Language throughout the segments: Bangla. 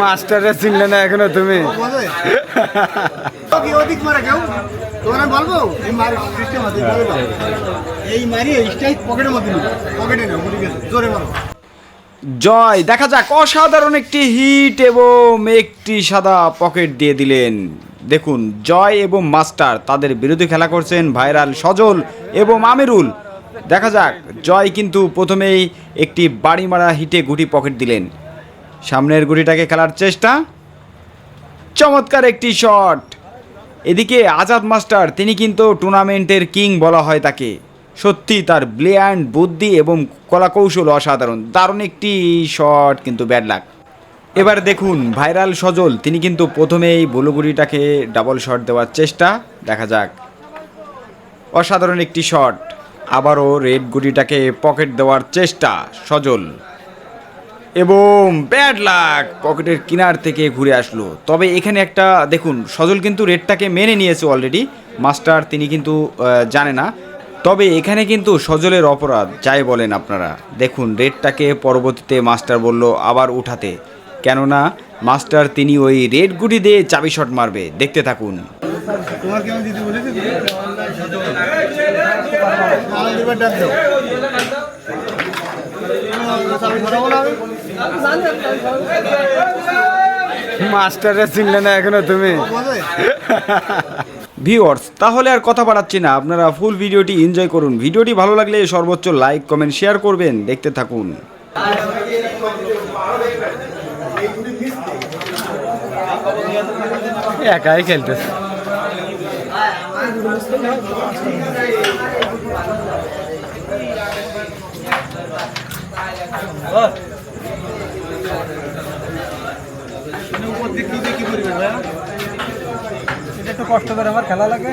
মাস্টারে চিনলে না এখনও তুমি? অধিক মারে কেউ? তোমার বলব? এই মারি সিস্টেম আছে এই মারি স্টাইল পকেটের মধ্যে পকেটে নেও জোরে মারো। জয়। দেখা যাক অসাধারণ একটি হিট এবং একটি সাদা পকেট দিয়ে দিলেন। দেখুন জয় এবং মাস্টার তাদের বিরুদ্ধে খেলা করছেন ভাইরাল সজল এবং আমিরুল। দেখা যাক, জয় কিন্তু প্রথমেই একটি বাড়ি মারা হিটে গুটি পকেট দিলেন। সামনের গুটিটাকে খেলার চেষ্টা। চমৎকার একটি শট। এদিকে আজাদ মাস্টার, তিনি কিন্তু টুর্নামেন্টের কিং বলা হয় তাকে। সত্যি তার ব্লিয়ান্ড বুদ্ধি এবং কলাকৌশল অসাধারণ। দারুণ একটি শট, কিন্তু ব্যাড লাক। এবার দেখুন, ভাইরাল সজল, তিনি কিন্তু প্রথমেই বুলুগুড়িটাকে ডাবল শট দেওয়ার চেষ্টা। দেখা যাক। অসাধারণ একটি শট। আবারও রেড গুটিটাকে পকেট দেওয়ার চেষ্টা, সজল। এবং ব্যাড লাক, পকেটের কিনার থেকে ঘুরে আসলো। তবে এখানে একটা, দেখুন, সজল কিন্তু রেডটাকে মেনে নিয়েছে অলরেডি মাস্টার তিনি কিন্তু জানে না। তবে এখানে কিন্তু সজলের অপরাধ, যাই বলেন আপনারা। দেখুন, রেডটাকে পরবর্তীতে মাস্টার বলল, আবার উঠাতে। কেননা, মাস্টার তিনি ওই রেড গুটি দিয়ে চাবি শট মারবে। দেখতে থাকুন। তোমার কেমন দিদি বলেছে? আনন্দ ডাক দাও। আমি ধরাবো না আমি মাস্টারে চিনলে না এখনও তুমি। ভিউয়ার্স তাহলে আর কথা বাড়াচ্ছি না। আপনারা ফুল ভিডিওটি এনজয় করুন। ভিডিওটি ভালো লাগলে সর্বোচ্চ লাইক কমেন্ট শেয়ার করবেন। দেখতে থাকুন। একাই খেলতেছে। উপর দিক কি দিয়ে কি করবে ভাইয়া এটা একটু কষ্ট করে আমার খেলা লাগে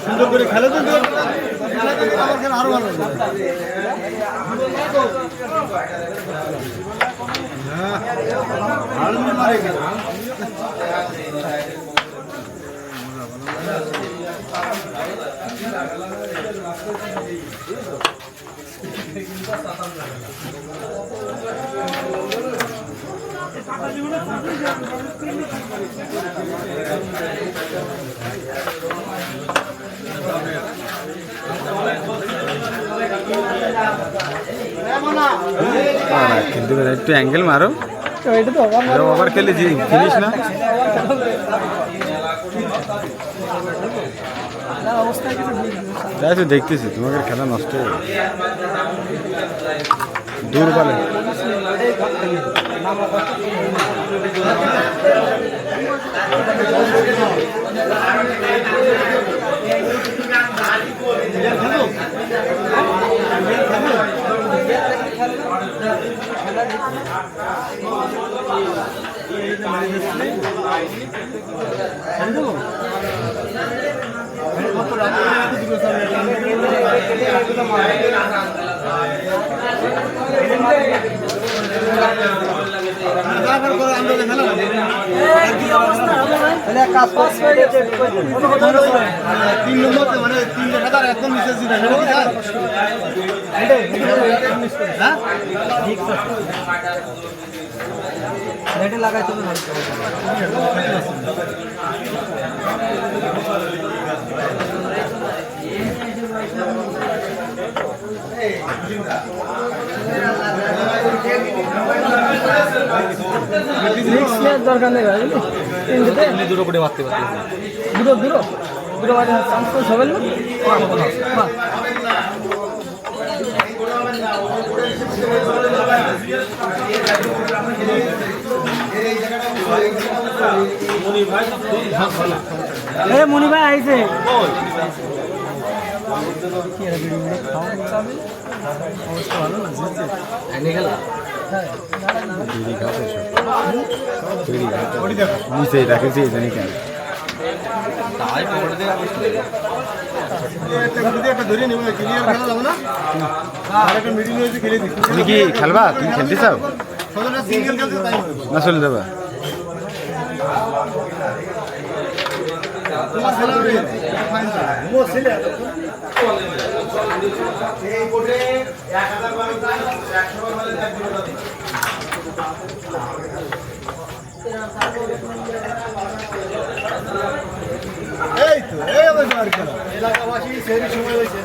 সুন্দর করে খেলে তো খেলে তো আমার খেলা আরও ভালো লাগবে হ্যাঁ ভালো মারে গেছে খেলতে পারে একটু অ্যাঙ্গেল মারো এটা তো আমার ওভার খেলে ফিনিশ না অবস্থা কিছু তাই তো দেখতেছি তোমাকে খেলা নষ্ট হয়ে গেছে। দূর বলে তারপর করে আমরা খেলা তাহলে এক কাজ করছি তিন নম্বর মানে তিন হাজার একদম মিসেস দিবে হ্যাঁ নেটে লাগাই তুমি ভালো রিক্স নেওয়ার দরকার নেই ভাই তিনটে। দুটো করে মারতে পারতে দুটো দুটো। দুটো বাজে চান্স তো হবে এ মনি ভাই আইছে। নিচে রাখেছি জানি কেন একটা গুটি দিয়ে একটা ধরে নেব ক্লিয়ার খেলা না আর একটা মিডিল হয়েছে খেলে দিই তুমি কি খেলবা তুমি খেলতে চাও। না চলে যাবা তোমার খেলা হবে ফাইন এই তো এই এলাকাবাসী সেই সময় হয়েছে